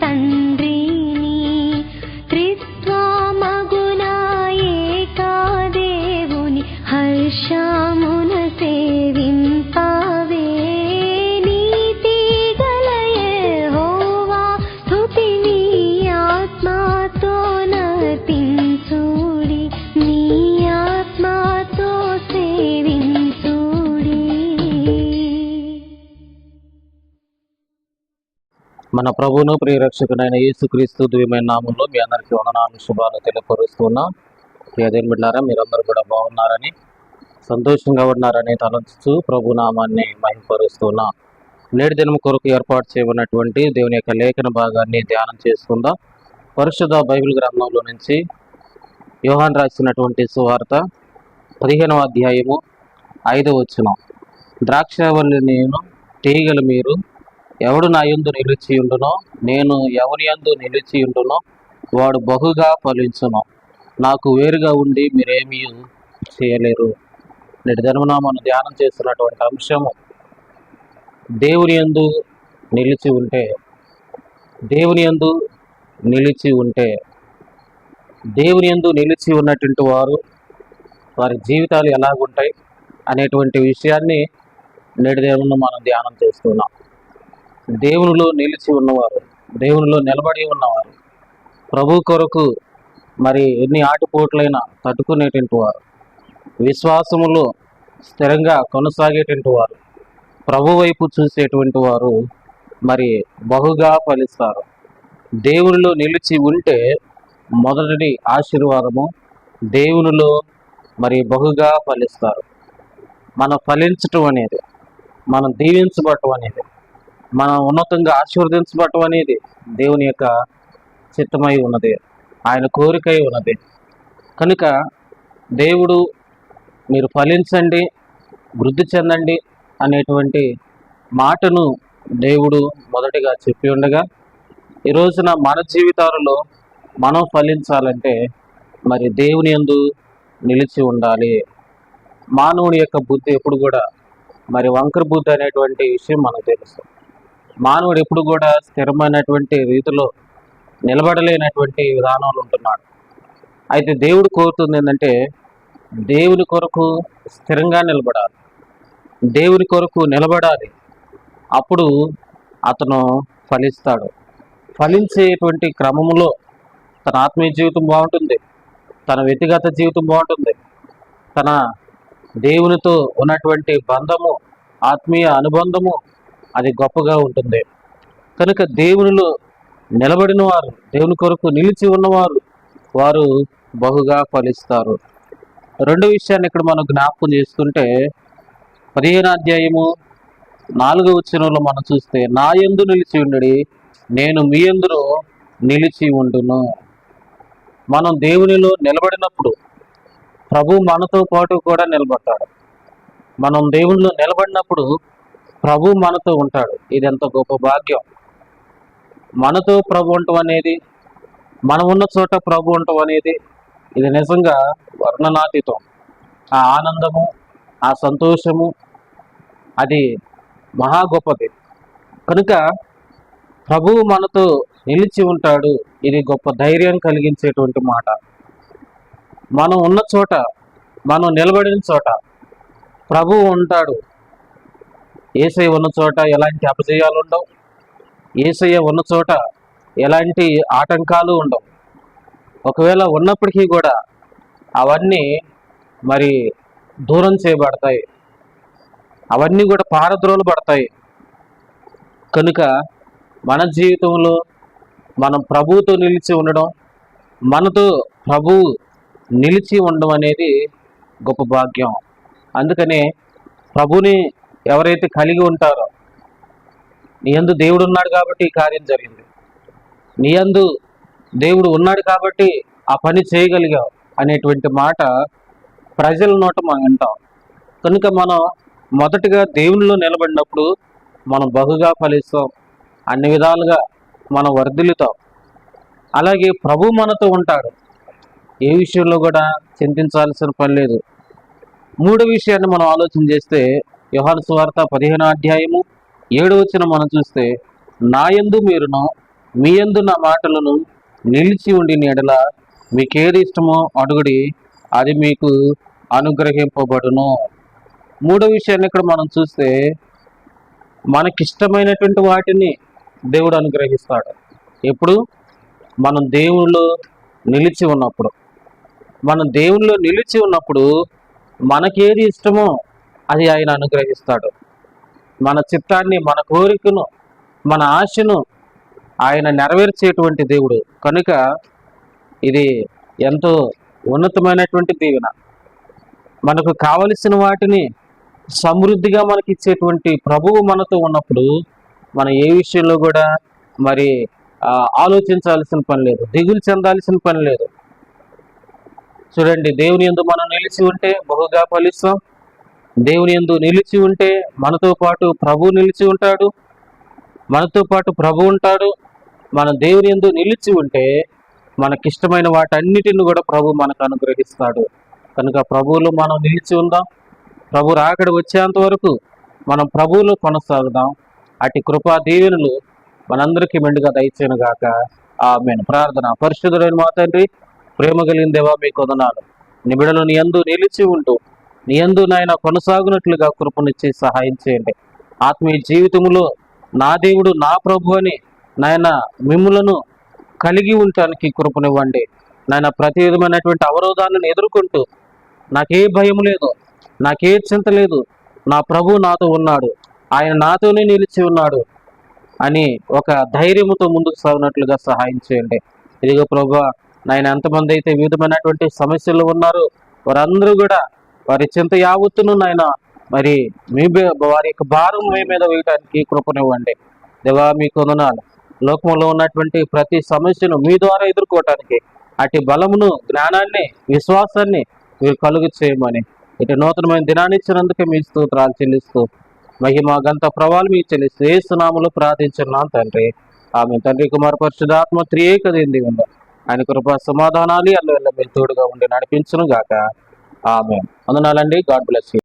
tan మన ప్రభువును ప్రియరక్షకుడైన యేసుక్రీస్తు దివ్యమైన నామంలో మీ అందరికీ వందనాలు శుభాలు తెలియపరుస్తున్నాం. ఏదేం బిడ్డారా మీరందరూ కూడా బాగున్నారని సంతోషంగా ఉన్నారని తలంచుతూ ప్రభు నామాన్ని మహింపరుస్తున్నాం. నేటి దినం కొరకు ఏర్పాటు చేయబడినటువంటి దేవుని యొక్క లేఖన భాగాన్ని ధ్యానం చేసుకుందాం. పరిశుద్ధ బైబిల్ గ్రంథంలో నుంచి యోహాన్ రాసినటువంటి సువార్త పదిహేనవ అధ్యాయము ఐదవ వచ్చిన ద్రాక్షవల్లి నేను తీగలు మీరు ఎవడు నా యందు నిలిచి ఉండునో నేను ఎవరి యందు నిలిచి ఉండునో వాడు బహుగా ఫలించును. నాకు వేరుగా ఉండి మీరేమీ చేయలేరు. నేటి దినమున మనం ధ్యానం చేస్తున్నటువంటి అంశము దేవుని యందు నిలిచి ఉంటే దేవుని యందు నిలిచి ఉంటే దేవుని యందు నిలిచి ఉన్నటువంటి వారు వారి జీవితాలు ఎలాగుంటాయి అనేటువంటి విషయాన్ని నేటి దేవుని మనం ధ్యానం చేస్తున్నాం. దేవునిలో నిలిచి ఉన్నవారు దేవునిలో నిలబడి ఉన్నవారు ప్రభు కొరకు మరి ఎన్ని ఆటుపోట్లైనా తట్టుకునేటువంటి వారు విశ్వాసములో స్థిరంగా కొనసాగేటువంటి వారు ప్రభు వైపు చూసేటువంటి వారు మరి బహుగా ఫలిస్తారు. దేవునిలో నిలిచి ఉంటే మొదటి ఆశీర్వాదము దేవునిలో మరి బహుగా ఫలిస్తారు. మనం ఫలించటం అనేది మనం దీవించబడటం అనేది మనం ఉన్నతంగా ఆశీర్వదించబడటం అనేది దేవుని యొక్క చిత్తమై ఉన్నది. ఆయన కోరికై ఉన్నది. కనుక దేవుడు మీరు ఫలించండి వృద్ధి చెందండి అనేటువంటి మాటను దేవుడు మొదటిగా చెప్పి ఉండగా ఈ రోజున మన జీవితాలలో మనం ఫలించాలంటే మరి దేవుని యందు నిలిచి ఉండాలి. మానవుని యొక్క బుద్ధి ఎప్పుడు కూడా మరి వంకర బుద్ధి అనేటువంటి విషయం మనకు తెలుస్తుంది మానవుడు ఎప్పుడు కూడా స్థిరమైనటువంటి రీతిలో నిలబడలేనటువంటి విధానంలో ఉంటున్నాడు. అయితే దేవుడు కోరుతుంది ఏంటంటే దేవుని కొరకు స్థిరంగా నిలబడాలి. దేవుని కొరకు నిలబడాలి. అప్పుడు అతను ఫలిస్తాడు. ఫలించేటువంటి క్రమంలో తన ఆత్మీయ జీవితం బాగుంటుంది. తన వ్యక్తిగత జీవితం బాగుంటుంది. తన దేవునితో ఉన్నటువంటి బంధము ఆత్మీయ అనుబంధము అది గొప్పగా ఉంటుంది. కనుక దేవునిలో నిలబడిన వారు దేవుని కొరకు నిలిచి ఉన్నవారు వారు బహుగా ఫలిస్తారు. రెండో విషయాన్ని ఇక్కడ మనం జ్ఞాపకం చేసుకుంటే పదిహేను అధ్యాయము నాలుగో వచనంలో మనం చూస్తే నా ఎందు నిలిచి ఉండడి నేను మీ ఎందులో నిలిచి ఉండును. మనం దేవునిలో నిలబడినప్పుడు ప్రభు మనతో పాటు కూడా నిలబడతాడు మనం దేవునిలో నిలబడినప్పుడు ప్రభు మనతో ఉంటాడు. ఇది ఎంత గొప్ప భాగ్యం. మనతో ప్రభు ఉండటం అనేది మనం ఉన్న చోట ప్రభు ఉండటం అనేది ఇది నిజంగా వర్ణనాతీతం. ఆ ఆనందము ఆ సంతోషము అది మహా గొప్పది. కనుక ప్రభువు మనతో నిలిచి ఉంటాడు ఇది గొప్ప ధైర్యం కలిగించేటువంటి మాట. మనం ఉన్న చోట మనం నిలబడిన చోట ప్రభువు ఉంటాడు. ఏసై ఉన్న చోట ఎలాంటి అపజయాలు ఉండవు. ఏసయ్య ఉన్న చోట ఎలాంటి ఆటంకాలు ఉండవు. ఒకవేళ ఉన్నప్పటికీ కూడా అవన్నీ మరి దూరం చేయబడతాయి. అవన్నీ కూడా పారద్రోలు పడతాయి. కనుక మన జీవితంలో మనం ప్రభువుతో నిలిచి ఉండడం మనతో ప్రభువు నిలిచి ఉండడం అనేది గొప్ప భాగ్యం. అందుకనే ప్రభుని ఎవరైతే కలిగి ఉంటారో నీ యందు దేవుడు ఉన్నాడు కాబట్టి ఈ కార్యం జరిగింది. నీ యందు దేవుడు ఉన్నాడు కాబట్టి ఆ పని చేయగలిగావు అనేటువంటి మాట ప్రజల నోట మనం వింటాం. కనుక మనం మొదటిగా దేవునిలో నిలబడినప్పుడు మనం బహుగా ఫలిస్తాం. అన్ని విధాలుగా మనం వర్ధిల్లుతాం. అలాగే ప్రభు మనతో ఉంటాడు. ఏ విషయంలో కూడా చింతించాల్సిన పని లేదు. మూడో విషయాన్ని మనం ఆలోచన చేస్తే యోహాను సువార్త పదిహేను అధ్యాయము ఏడు వచ్చిన మనం చూస్తే నా యందు మీరును మీ యందు నా మాటలను నిలిచి ఉండి ఎడల మీకేది ఇష్టమో అడుగుడి అది మీకు అనుగ్రహింపబడును. మూడో విషయాన్ని ఇక్కడ మనం చూస్తే మనకిష్టమైనటువంటి వాటిని దేవుడు అనుగ్రహిస్తాడు. ఎప్పుడు? మనం దేవుళ్ళు నిలిచి ఉన్నప్పుడు. మనం దేవుళ్ళు నిలిచి ఉన్నప్పుడు మనకేది ఇష్టమో అది ఆయన అనుగ్రహిస్తాడు. మన చిత్తాన్ని మన కోరికను మన ఆశను ఆయన నెరవేర్చేటువంటి దేవుడు. కనుక ఇది ఎంతో ఉన్నతమైనటువంటి దీవెన. మనకు కావలసిన వాటిని సమృద్ధిగా మనకి ఇచ్చేటువంటి ప్రభువు మనతో ఉన్నప్పుడు మనం ఏ విషయంలో కూడా మరి ఆలోచించాల్సిన పని లేదు దిగులు చెందాల్సిన పని లేదు. చూడండి దేవుని ఎందు మనం నిలిచి ఉంటే బహుగా ఫలిస్తాం. దేవుని ఎందు నిలిచి ఉంటే మనతో పాటు ప్రభు నిలిచి ఉంటాడు. మనతో పాటు ప్రభు ఉంటాడు. మన దేవుని ఎందు నిలిచి ఉంటే మనకిష్టమైన వాటన్నిటిని కూడా ప్రభు మనకు అనుగ్రహిస్తాడు. కనుక ప్రభువులో మనం నిలిచి ఉందాం. ప్రభు రాకడ వచ్చేంత వరకు మనం ప్రభువులో కొనసాగుదాం. అటు కృపా దీవెనలు మనందరికీ మెండుగా దయచేను గాక. ఆమె ప్రార్థన. పరిశుద్ధుడైన మా తండ్రి ప్రేమ కలిగిన దేవా మీ కొదనాలు. నిబిడలు నీ నిలిచి ఉంటూ నీయందు నాయన కొనసాగునట్లుగా కృపనిచ్చి సహాయం చేయండి. ఆత్మీయ జీవితములో నా దేవుడు నా ప్రభు అని నాయన మిమ్ములను కలిగి ఉండటానికి కృపనివ్వండి. నాయన ప్రతి విధమైనటువంటి అవరోధాలను ఎదుర్కొంటూ నాకే భయం లేదు నాకే చింత లేదు. నా ప్రభు నాతో ఉన్నాడు ఆయన నాతోనే నిలిచి ఉన్నాడు అని ఒక ధైర్యముతో ముందుకు సాగినట్లుగా సహాయం చేయండి. ఇదిగో ప్రభు నాయన ఎంతమంది అయితే వివిధమైనటువంటి సమస్యలు ఉన్నారో వారందరూ కూడా వారి చింత యావత్తును నాయన మరి మీ వారి యొక్క భారం మీ మీద వేయడానికి కృపనివ్వండి. దేవా మీ కొందనాలు లోకంలో ఉన్నటువంటి ప్రతి సమస్యను మీ ద్వారా ఎదుర్కోవటానికి అటు బలమును జ్ఞానాన్ని విశ్వాసాన్ని మీరు కలుగు చేయమని ఇటు నూతనమైన దినాన్ని ఇచ్చినందుకే మీ స్తోత్రాలు చెల్లిస్తూ మహిమ గంత ప్రభావాలు మీకు చెల్లిస్తూ ఏ సునాములు ప్రార్థించున్నాను తండ్రి. ఆమె తండ్రి కుమార్ పరిశుధాత్మ త్రియేక ఉందా. ఆయన కృప సమాధానాలు అల్లు వెళ్ళ మీ తోడుగా ఉండి నడిపించును గాక ఆమె వందనాలండి. God bless you.